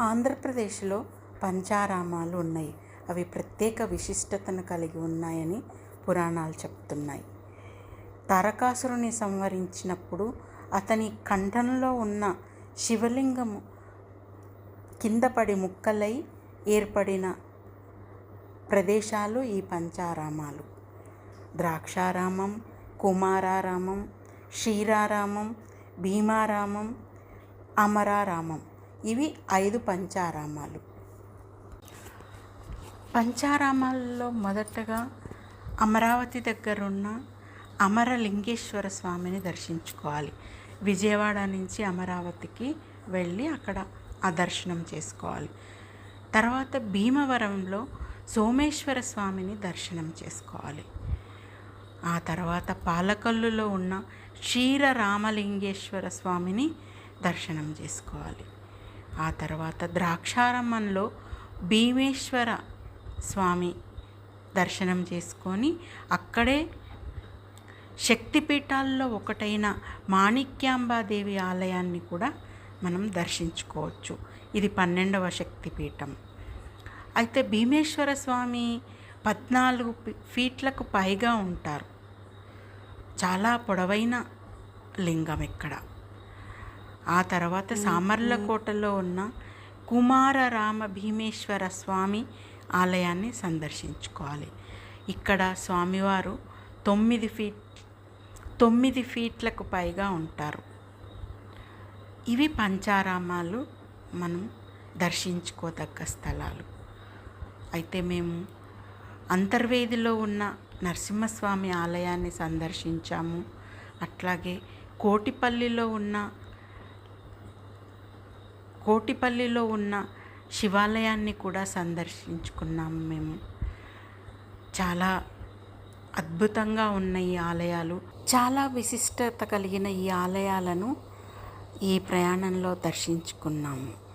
ఆంధ్రప్రదేశ్లో పంచారామాలు ఉన్నాయి. అవి ప్రత్యేక విశిష్టతను కలిగి ఉన్నాయని పురాణాలు చెప్తున్నాయి. తారకాసురుని సంహరించినప్పుడు అతని కంఠంలో ఉన్న శివలింగము కింద పడి ముక్కలై ఏర్పడిన ప్రదేశాలు ఈ పంచారామాలు. ద్రాక్షారామం కుమారారామం క్షీరారామం భీమారామం అమరారామం. ఇవి ఐదు పంచారామాలు. పంచారామాల్లో మొదటగా అమరావతి దగ్గరున్న అమరలింగేశ్వర స్వామిని దర్శించుకోవాలి. విజయవాడ నుంచి అమరావతికి వెళ్ళి అక్కడ ఆ దర్శనం చేసుకోవాలి. తర్వాత భీమవరంలో సోమేశ్వర స్వామిని దర్శనం చేసుకోవాలి. ఆ తర్వాత పాలకొల్లులో ఉన్న క్షీర రామలింగేశ్వర స్వామిని దర్శనం చేసుకోవాలి. ఆ తర్వాత ద్రాక్షారామంలో భీమేశ్వర స్వామి దర్శనం చేసుకొని అక్కడే శక్తిపీఠాల్లో ఒకటైన మాణిక్యాంబాదేవి ఆలయాన్ని కూడా మనం దర్శించుకోవచ్చు. ఇది పన్నెండవ శక్తిపీఠం. అయితే భీమేశ్వర స్వామి పద్నాలుగు ఫీట్లకు పైగా ఉంటారు. చాలా పొడవైన లింగం ఇక్కడ ఆ తర్వాత సామర్లకోటలో ఉన్న కుమార రామ భీమేశ్వర స్వామి ఆలయాన్ని సందర్శించుకోవాలి. ఇక్కడ స్వామివారు తొమ్మిది ఫీట్ తొమ్మిది ఫీట్లకు పైగా ఉంటారు. ఇవి పంచారామాలు మనం దర్శించుకోదగ్గ స్థలాలు. అయితే మేము అంతర్వేదిలో ఉన్న నరసింహస్వామి ఆలయాన్ని సందర్శించాము. అట్లాగే కోటిపల్లిలో ఉన్న కోటిపల్లిలో ఉన్న శివాలయాన్ని కూడా సందర్శించుకున్నాము మేము. చాలా అద్భుతంగా ఉన్న ఈ ఆలయాలు. చాలా విశిష్టత కలిగిన ఈ ఆలయాలను ఈ ప్రయాణంలో దర్శించుకున్నాము.